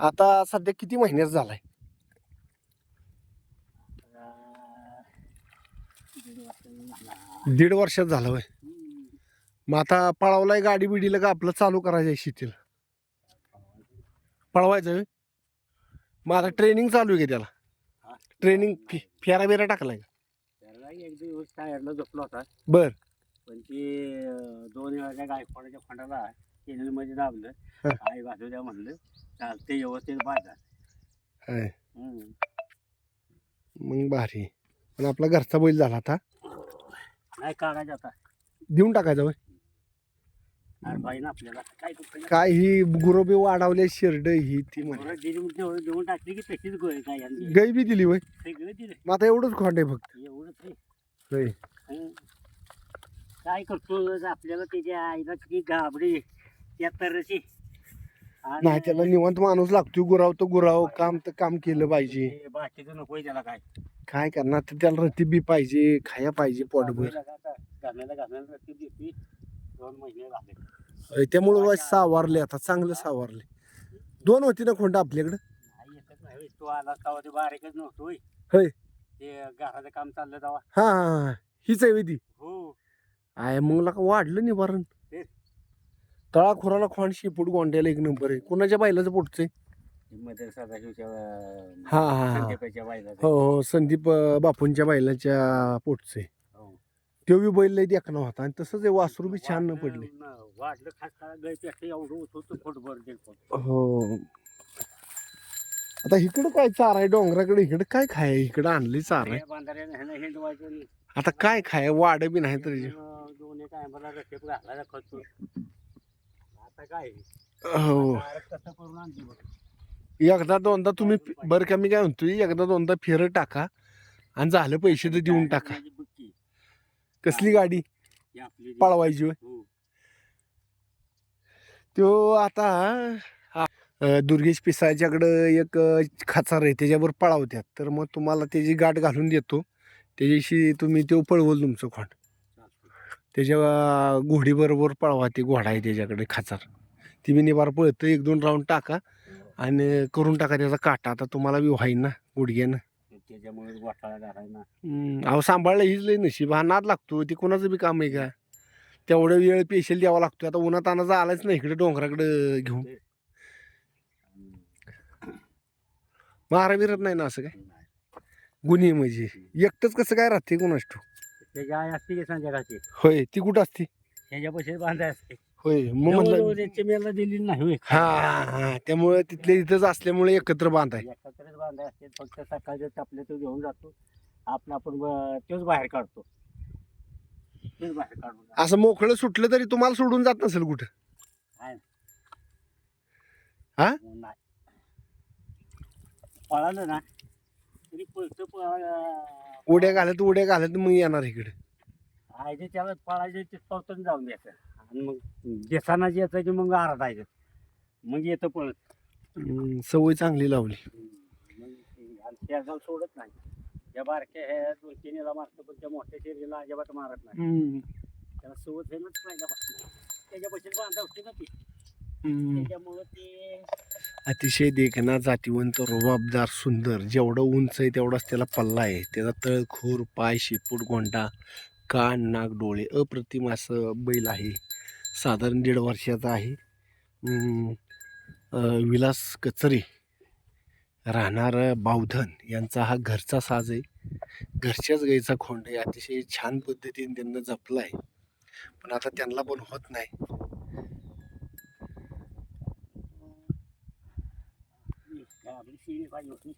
आता सध्या किती महिन्यात झालाय? दीड वर्षात झालं वय मग आता पळवलाय गाडी बिडीला का आपलं चालू करायचं आहे शेतीला? पळवायचं? मग आता ट्रेनिंग चालू आहे का त्याला. ट्रेनिंग फेरा बिरा टाकलाय का? एक दिवस टायरला झोपला होता. बर. पण ते दोन वेळाच्या गायकवाडाच्या फंडाला चॅनलमध्ये दाबलं. आई बाजू द्या म्हणलं चालते व्यवस्थित बाजार हाय. हम्म. मग भारी. पण आपला घरचा बैल झाला आता. नाही काढायचं आता. देऊन टाकायचा होय? अरे बाई ना आपल्याला. काय करतो काय ही गुरोबी वाढवले शिरड ही ती म्हणे. दिली मग तेवढं देऊन टाकली की तशीच काय गाई बी दिली सगळं दिलं मग आता एवढंच खोंड आहे फक्त. एवढंच. होय. हं. काय करतो आपल्याला त्याच्या आईला किती घाबरी. नाही त्याला निवांत माणूस लागतो गुराव तो गुराव काम तर काम केलं पाहिजे. बाकीचं नकोय त्याला काय. काय करणार तर त्याला रती बी पाहिजे खाया पाहिजे पोटभर. घालण्याला रक्ती देतोय दोन महिने त्यामुळं वय सावारले आता चांगलं सावारले. दोन होती ना खोंड आपल्याकडं. तो आला तेव्हा ते बारीकच नव्हतो होय. होय. ते घराचं काम चाललं तेव्हा. हा हा हा. हीच आहे ती. हो. आहे मग लका वाढलं निवारण. तळा खुराला खोंड शिपूट गोंड्याला एक नंबर आहे. कुणाच्या मदर सदाशिवच्या अं, हा, हा, हा. संदीपाच्या हो हो. संदीप अं, बापूंच्या बैलाच्या पोटचे हो. तो बी बैल लय देखणा होता आणि तसंच आहे वासरू बी छान न पडले. वाढलं न- वाढलं खास काळा गळपेक्षा एवढं होत होतं फुटबॉल दीड फूट. हो. आता इकडं काय चार आहे? डोंगराकडे इकडं काय खाय? इकडं आणली चार. आहे या बांधाऱ्यानं ह्यानं हिंडवायचं. आणि आता काय खाय? वाड बी नाही तर. मग दोन एक टायमाला रस्ते घालायला खतो आता काय हो आता कसं करून आणली बघ. एकदा दोनदा तुम्ही बरं का मी काय म्हणतोय एकदा दोनदा फेर टाका आणि झालं पैसे तर देऊन टाका. कसली गाडी ही आपली जी- पळवायची होय हो. तो आता हा, अं, दुर्गेश पिसाळ्याच्याकडं एक अं, खाचार आहे त्याच्यावर पळावत्यात तर मग तुम्हाला त्याची गाठ घालून देतो त्याच्याशी तुम्ही तो पळवल तुमचं खोंड. त्याच्या घोडीबरोबर पळवा ते घोडा आहे त्याच्याकडे खाचार. ती बी निवार पळतं एक दोन राऊंड टाका आणि करून टाका त्याचा काटा. आता तुम्हाला बी व्हाईन ना गुडघ्यानं. त्याच्यामुळे गोठाळा घालायला हम्म, अहो सांभाळलं हीच लई नशीब. हा नाद लागतो ते कोणाचं बी काम आहे का? तेवढा वेळ पेशल द्यावा लागतो आता उन्हात अनाचा आलाच नाही इकडे डोंगराकडे घेऊन. मारा बिरत नाही ना असं काय? गुन्हे म्हणजे. एकटंच कसं काय राहते ठेव त्याची आई असते की संध्याकाळची होय ती कुठं असते? त्याच्या पैसे बांधाय असते. होय मग म्हणलं दिली नाही होय. हा हा त्यामुळे तिथले इथंच असल्यामुळे एकत्र बांधाय. एकत्रच बांधाय असते फक्त सकाळचे टापले तो घेऊन जातो. आपण ब- तोच बाहेर काढतो. तेच बाहेर काढून असं मोकळं सुटलं तरी तुम्हाला सोडून जात नसेल कुठं? हा? नाही. पळालं ना तरी पळतं पळा उड्या घालत उड्या घालत मग येणार इकडे. आयचे त्याला पळायचे ते पळतून जाऊन द्यायचं आणि मग देसाना जे येतं की मग आरडायचं मग येतं पळत. हम्म, सवय चांगली लावली. मग आणि शेजाल सोडत नाही. त्या बारक्या ह्या दोन तीन याला मारतो पण त्या मोठ्या शरीराला अजिबात मारत नाही. हम्म, त्याला सवत आहे ना पहिल्यापासून त्याच्यापासून बांधा होते ना ती. हम्म. त्याच्यामुळं ते अतिशय देखना जातीवंत रुबाबदार सुंदर. जेवढं उंच आहे तेवढाच त्याला पल्ला आहे. त्याचा तळखोर पाय शेपूट गोंडा कान नाक डोळे अप्रतिम असं बैल आहे. साधारण दीड वर्षाचा आहे. विलास कचरे राहणार बावधन यांचा हा घरचा साज आहे. घरच्याच गाईचा खोंड आहे. अतिशय छान पद्धतीने त्यांना जपला आहे पण आता त्यांना पण होत नाही. आपली शिडी पाहिजे होती